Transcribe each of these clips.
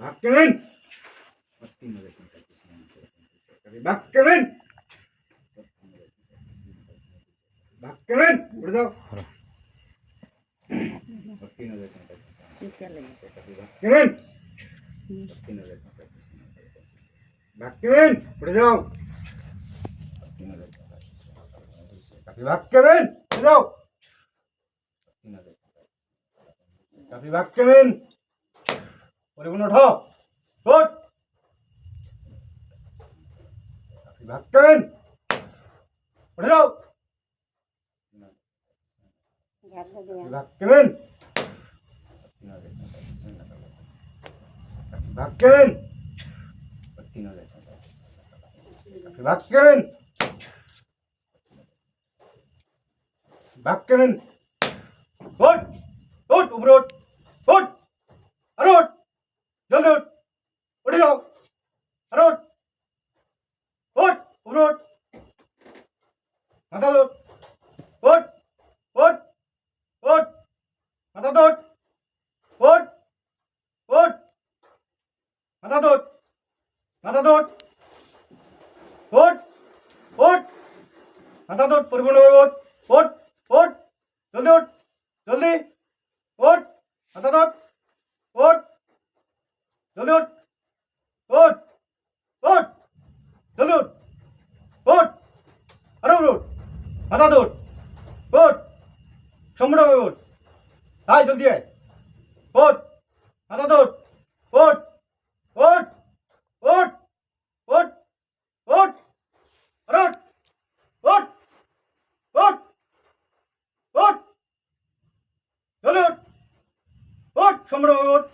ভাগ্যবেন ভাগ্যবেন ভাগ্যবেন উঠে যাও ভাগ্যবেন ভাগ্যবেন উঠে যাও ভাগ্যবেন উঠে যাও কাপি ভাগ্যবেন পরিপূর্ণ ওঠো। ওঠ। কাপি ভাগ্যবেন উঠে যাও ভাগ্যবেন ভাগ্যবেন ভাগ্যবেন ভাগ্যবেন ওঠ ওঠ উপরে ওঠ ওঠ আরে ওঠ জলদি ওঠ উঠে যাও আরে ওঠ ওঠ উপরে ওঠ মাথা তোট ওঠ ওঠ ওঠ মাথা তোট ওঠ ওঠ মাথা তোট মাথা তোট ওঠ ওঠ মাথা তোট পরিপূর্ণভাবে ওঠ ওঠ ওঠ জলদি ওঠ জলদি ওঠ মাথা তোট ওঠ জলদি ওঠ ওঠ ওঠ জলদি ওঠ ওঠ আরে ওঠ মাথা তোট ওঠ সম্পূর্ণভাবে ওঠ আয় জলদি আয়, ওঠ মাথা তোট ওঠ ওঠ ওঠ ওঠ ওঠ, আরে ওঠ ওঠ ওঠ ওঠ জলদি ওঠ ওঠ সম্পূর্ণভাবে ওঠ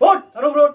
ওঠ আরে উপরে ওঠ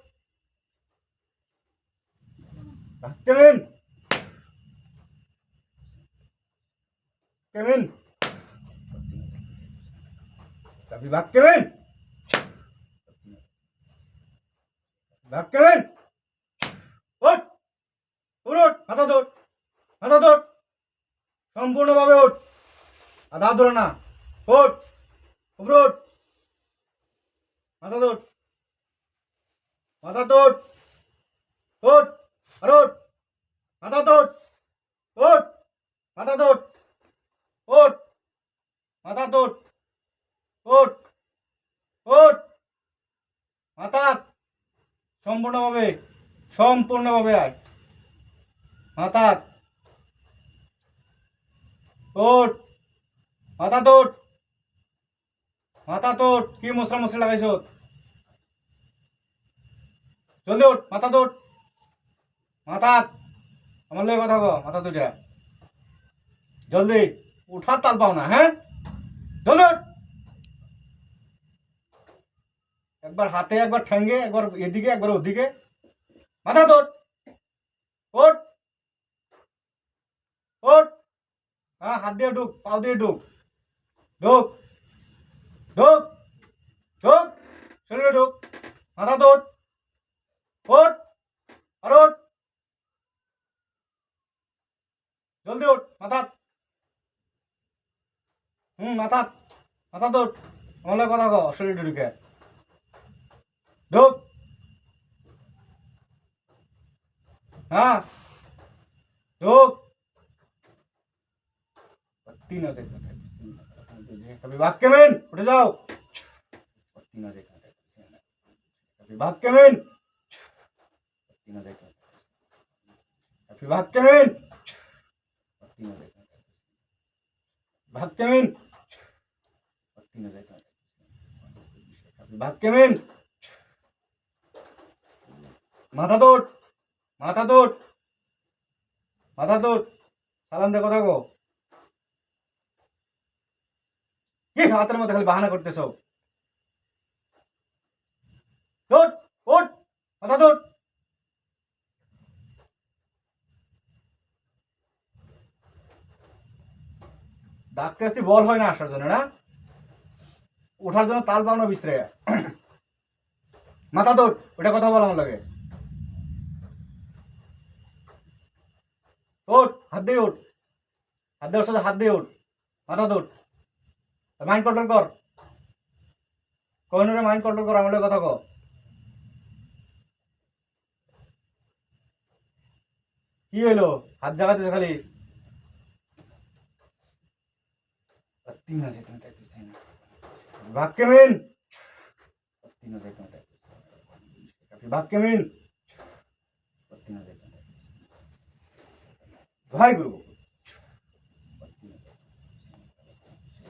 ভাগ্যমেন কেমেন কবি ভাগ্যমেন ভাগ্যমেন ওঠ। ওঠ ওঠ। মাথা তোট মাথা তোট সম্পূর্ণভাবে ওঠ। আধা ধরে না। ওঠ। উপরে ওঠ। মাথা তোট মাথা তোট ওঠ। আর ওঠ। মাথা তোট ওঠ। মাথা তোট ওঠ। মাথা তোট ওঠ। ওঠ। মাথা সম্পূর্ণভাবে সম্পূর্ণভাবে আয় মাথা তোট মাথা তোট মাথা তোট কি মশলা মশলা লাগাইছ? জলদি ওঠ। মাথা তোট মাথা আমার লগে কথা কো মাথা তুইটা জলদি উঠার তাল পাও না হ্যাঁ? জলদি একবার হাতে, একবার ঠ্যাঙ্গে, একবার এদিকে, একবার ওদিকে। মাথা তোট ওট ওট হ্যাঁ হাত দিয়ে ঢুক, পাও দিয়ে ঢুক। ঢুক! ঢুক! ঢুক! শরীরে ঢুক। মাথা তোট ওট আর ওট জলদি ওঠ মাথাত হুম মাথাত মাথাত ওঠ। আমার কথা ক শরীর ঢুকে। ঢোক। হ্যাঁ। ঢোক। তিন আছে বিভাগ উঠে যাও। তিন আছে বিভাগ কেমন। ভক্তিমা মাথা দোট মাথা দোট মাথা দোট সালাম দে কথা গো কি হাতের মধ্যে খালি বাহানা করতেছ। ওট ওট মাথা দোট ডাকতে আসছি বল হয় না আসার জন্য, না? ওঠার জন্য তাল পাও না বিস্তারে মাথা তোর ওটা কথা বলা লাগে। ওঠ, হাত দিয়ে ওঠ। হাত দিয়ে ওর সাথে হাত দিয়ে ওঠ। মাথা তোর মাইন্ড কন্ট্রোল কর। কোহিনুরে মাইন্ড কন্ট্রোল কর, আমার কথা কর কি হইল? হাত জাগাতেছে খালি? তিন আছে তুমি তাই তুই না ভাগ কেমিন তিন আছে তুমি তাই ভাগ কেমিন তিন আছে তুমি ভাই গুরু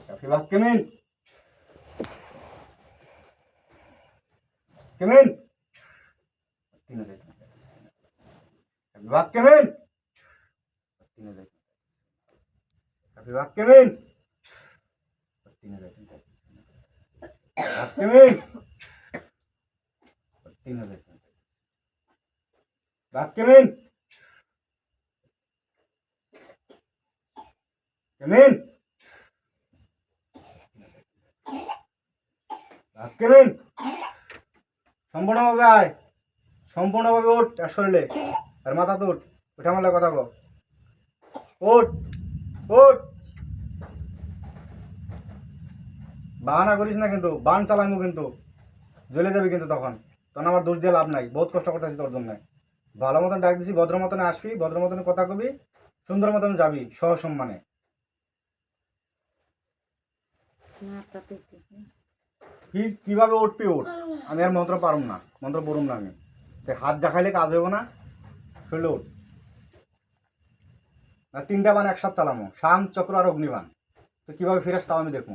কাফি ভাগ কেমিন কেমিন তিন আছে তুমি বিভাগ কেমিন হাজার বিভাগ কেমিন তিন হাজার কেমিন তিন হাজার বিভাগ কেমিন সম্পূর্ণভাবে আয় সম্পূর্ণভাবে ওঠ আর শরীরে আর মাথা তো উঠ উঠে আমার কথা কো ওঠ ওঠ বাহানা করিস না কিন্তু, বান চালাইমু কিন্তু। জ্বলে যাবি কিন্তু তখন। তখন আমার দোষ দিয়ে লাভ নাই। বহুত কষ্ট করতেছি তোর জন্য। ভালো মতন ডাক দিছি, ভদ্র মতনে আসবি, ভদ্র মতনে কথা কবি, সুন্দর মতন যাবি সহ সম্মানে কি, কীভাবে উঠবি উঠ? আমি আর মন্ত্র পারুম না, মন্ত্র পড়ুম না আমি। হাত জাখাইলে কাজ হইব না। শরীরে উঠ। তিনটা বান একসাথে চালামো। শাম চক্র আর অগ্নিবান। তো কীভাবে ফিরাস তাও আমি দেখব